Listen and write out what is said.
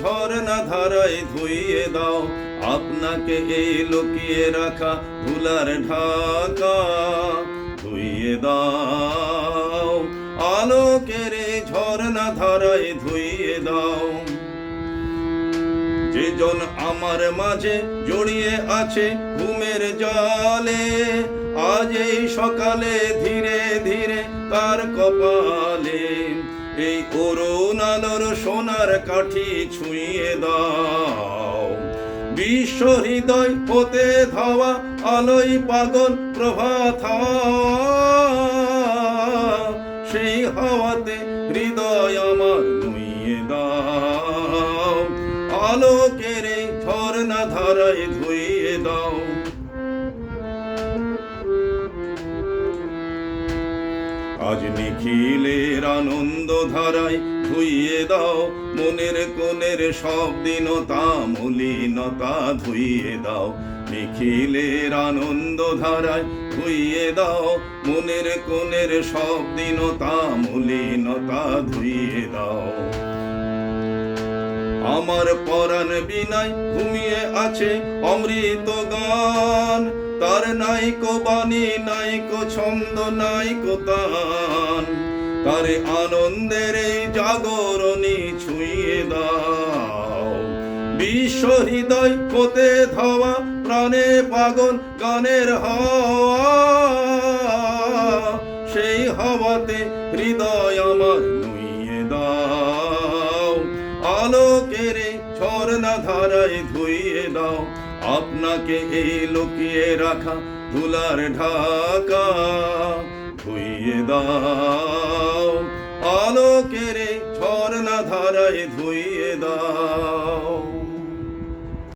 ঝর্ণা ধারায় ধুইয়ে দাও। আপনাকে এই লুকিয়ে রাখা ভুলার ঢাকা ধুইয়ে দাও। আলোকের এই ঝর্ণা ধারায় ধুইয়ে দাও। যেজন আমার মাঝে জড়িয়ে আছে ঘুমের জলে, আজ এই সকালে ধীরে ধীরে তার কপালে এই অরুণ আলোর সোনার কাঠি ছুঁয়ে দাও। বিশ্ব হৃদয় হতে ধাওয়া আলোই পাগল প্রভাত। সেই হাওয়াতে হৃদয় আমার নুইয়ে দাও। আলোকের ঝর্ণা ধারায় ধুইয়ে দাও। আজ নিখিলের আনন্দ ধারায় ধুইয়ে দাও, মনের কোণের সব দিনতা মলিনতা ধুইয়ে দাও। নিখিলের আনন্দ ধারায় ধুইয়ে দাও, মনের কোণের সব দিনতা মলিনতা ধুইয়ে দাও। আমার পরাণ বিনায় ঘুমিয়ে আছে অমৃত গান। তার নাইকো বাণী নাইকো ছন্দ নাইকো তান। তার আনন্দের এই জাগরণী ছুঁয়ে দাও। বিশ্ব হৃদয় হতে ধাওয়া প্রাণে পাগল গানের হওয়া। সেই হওয়াতে হৃদয় আমার নুইয়ে ঝর্ণা ধারায় ধুইয়ে দাও। আপনাকে এই লুকিয়ে রাখা ধুলার ঢাকা। ধুইয়ে দাও। আলোকের ঝর্ণা ধারায় ধুইয়ে দাও।